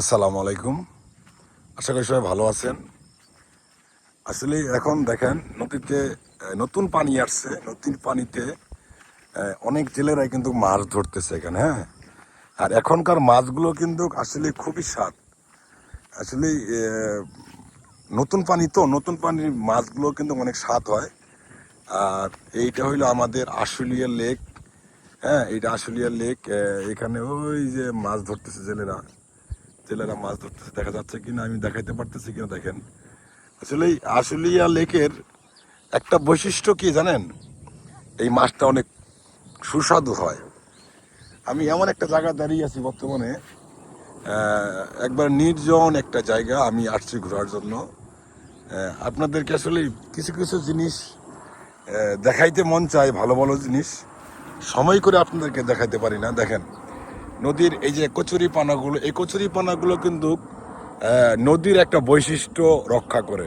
আসসালামু আলাইকুম। আশা করি সবাই ভালো আছেন। আসলে এখন দেখেন নদীতে নতুন পানি আসছে। নতুন পানিতে অনেক জেলেরাই কিন্তু মাছ ধরতেছে এখানে হ্যাঁ? আর এখনকার মাছগুলো কিন্তু আসলে খুবই স্বাদ। আসলে নতুন পানি তো, নতুন পানির মাছগুলো কিন্তু অনেক স্বাদ হয়। আর এইটা হইল আমাদের আশুলিয়া লেক হ্যাঁ? এইটা আশুলিয়া লেক এখানে ওই যে মাছ ধরতেছে জেলেরা। জেলেরা মাছ ধরতেছে, দেখা যাচ্ছে কিনা, আমি দেখাইতে পারতেছি কিনা, দেখেন। আসলে আশুলিয়া লেকের একটা বৈশিষ্ট্য কি জানেন? এই মাছটা অনেক সুস্বাদু হয়। আমি এমন একটা জায়গা দাঁড়িয়ে আছি বর্তমানে একবার নির্জন একটা জায়গা আমি আসছি ঘোরার জন্য। আপনাদেরকে আসলে কিছু কিছু জিনিস দেখাইতে মন চায়, ভালো ভালো জিনিস। সময় করে আপনাদেরকে দেখাইতে পারি না, দেখেন। নদীর এই যে কচুরি পানাগুলো, এই কচুরি পানাগুলো কিন্তু নদীর একটা বৈশিষ্ট্য রক্ষা করে।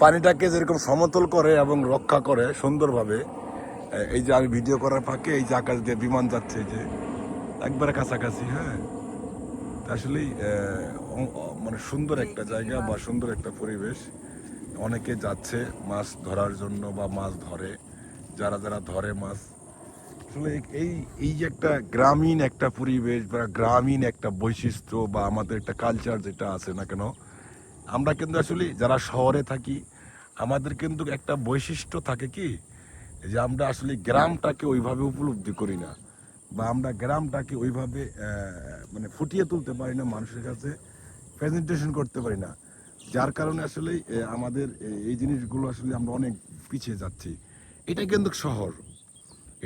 পানিটাকে যেরকম সমতল করে এবং রক্ষা করে সুন্দরভাবে এই যে আমি ভিডিও করার ফাঁকে এই যে আকাশ দিয়ে বিমান যাচ্ছে যে, একবারে কাছাকাছি হ্যাঁ? আসলেই মানে সুন্দর একটা জায়গা বা সুন্দর একটা পরিবেশ। অনেকে যাচ্ছে মাছ ধরার জন্য বা মাছ ধরে, যারা যারা ধরে মাছ আসলে এই এই যে একটা গ্রামীণ একটা পরিবেশ বা গ্রামীণ একটা বৈশিষ্ট্য বা আমাদের একটা কালচার যেটা আছে না কেন, আমরা কিন্তু আসলে যারা শহরে থাকি, আমাদের কিন্তু একটা বৈশিষ্ট্য থাকে কি, যে আমরা আসলে গ্রামটাকে ওইভাবে উপলব্ধি করি না বা আমরা গ্রামটাকে ওইভাবে মানে ফুটিয়ে তুলতে পারি না, মানুষের কাছে প্রেজেন্টেশন করতে পারি না। যার কারণে আসলে আমাদের এই জিনিসগুলো আসলে আমরা অনেক পিছিয়ে যাচ্ছি। এটা কিন্তু শহর।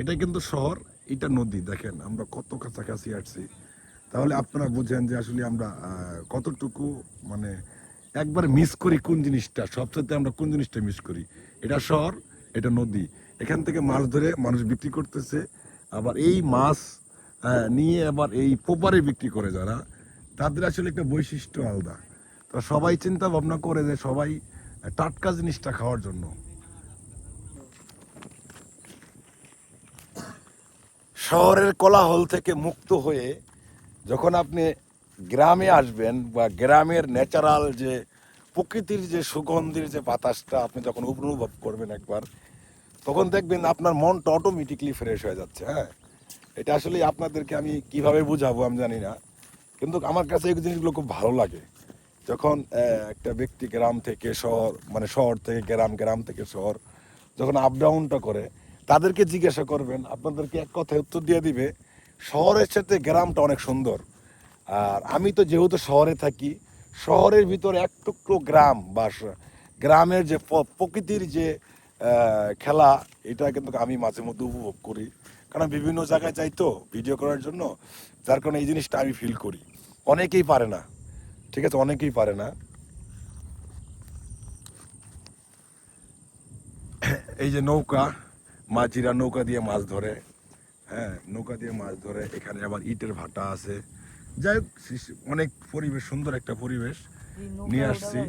এটা কিন্তু শহর, এটা নদী। দেখেন, আমরা কত কাছাকাছি আসছি। তাহলে আপনারা বুঝেন যে আসলে আমরা কতটুকু মানে একবার মিস করি কোন জিনিসটা সবচেয়ে আমরা কোন জিনিসটা মিস করি। এটা শহর, এটা নদী। এখান থেকে মাছ ধরে মানুষ বিক্রি করতেছে। আবার এই মাছ নিয়ে আবার এই পোপারে বিক্রি করে যারা, তাদের আসলে একটা বৈশিষ্ট্য আলাদা। তো সবাই চিন্তা ভাবনা করে যে সবাই টাটকা জিনিসটা খাওয়ার জন্য। শহরের কোলাহল থেকে মুক্ত হয়ে যখন আপনি গ্রামে আসবেন বা গ্রামের ন্যাচারাল যে প্রকৃতির যে সুগন্ধির যে বাতাসটা আপনি যখন অনুভব করবেন একবার, তখন দেখবেন আপনার মনটা অটোমেটিকলি ফ্রেশ হয়ে যাচ্ছে হ্যাঁ? এটা আসলে আপনাদেরকে আমি কীভাবে বুঝাবো আমি জানি না, কিন্তু আমার কাছে এই জিনিসগুলো খুব ভালো লাগে। যখন একটা ব্যক্তি গ্রাম থেকে শহর মানে শহর থেকে গ্রাম গ্রাম থেকে শহর, যখন আপ ডাউনটা করে তাদেরকে জিজ্ঞাসা করবেন, আপনাদেরকে এক কথায় উত্তর দিয়ে দিবে, শহরের সাথে গ্রামটা অনেক সুন্দর। আর আমি তো যেহেতু শহরে থাকি, শহরের ভিতরে এক টুকরো গ্রাম বা গ্রামের যে প্রকৃতির যে খেলা, এটা কিন্তু আমি মাঝে মধ্যে উপভোগ করি। কারণ বিভিন্ন জায়গায় যাই তো ভিডিও করার জন্য, যার কারণে এই জিনিসটা আমি ফিল করি। অনেকেই পারে না। ঠিক আছে, অনেকেই পারে না। এই যে নৌকা মাঝিরা নৌকা দিয়ে মাছ ধরে হ্যাঁ নৌকা দিয়ে মাছ ধরে। এখানে আবার ইটের ভাটা আছে। যাই হোক অনেক পরিবেশ সুন্দর একটা পরিবেশ নিয়ে আসছি।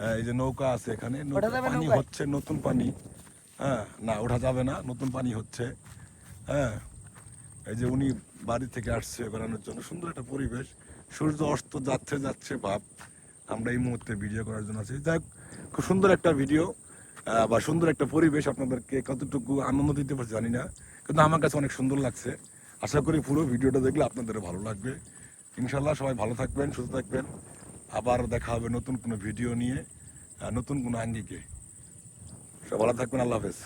হ্যাঁ, এই যে নৌকা আছে এখানে পানি হচ্ছে নতুন পানি। হ্যাঁ না ওঠা যাবে না নতুন পানি হচ্ছে। হ্যাঁ এই যে উনি বাড়ি থেকে আসছে বেড়ানোর জন্য। সুন্দর একটা পরিবেশ। সূর্য অস্ত যাচ্ছে যাচ্ছে ভাব। আমরা এই মুহূর্তে ভিডিও করার জন্য আছি। যাই হোক, খুব সুন্দর একটা ভিডিও বা সুন্দর একটা পরিবেশ আপনাদেরকে কতটুকু আনন্দ দিতে পারছি জানি না, কিন্তু আমার কাছে অনেক সুন্দর লাগছে। আশা করি পুরো ভিডিওটা দেখলে আপনাদের ভালো লাগবে। ইনশাল্লাহ সবাই ভালো থাকবেন, সুস্থ থাকবেন। আবার দেখা হবে নতুন কোনো ভিডিও নিয়ে নতুন কোনো আঙ্গিকে। সব ভালো থাকবেন, আল্লাহ হাফেজ।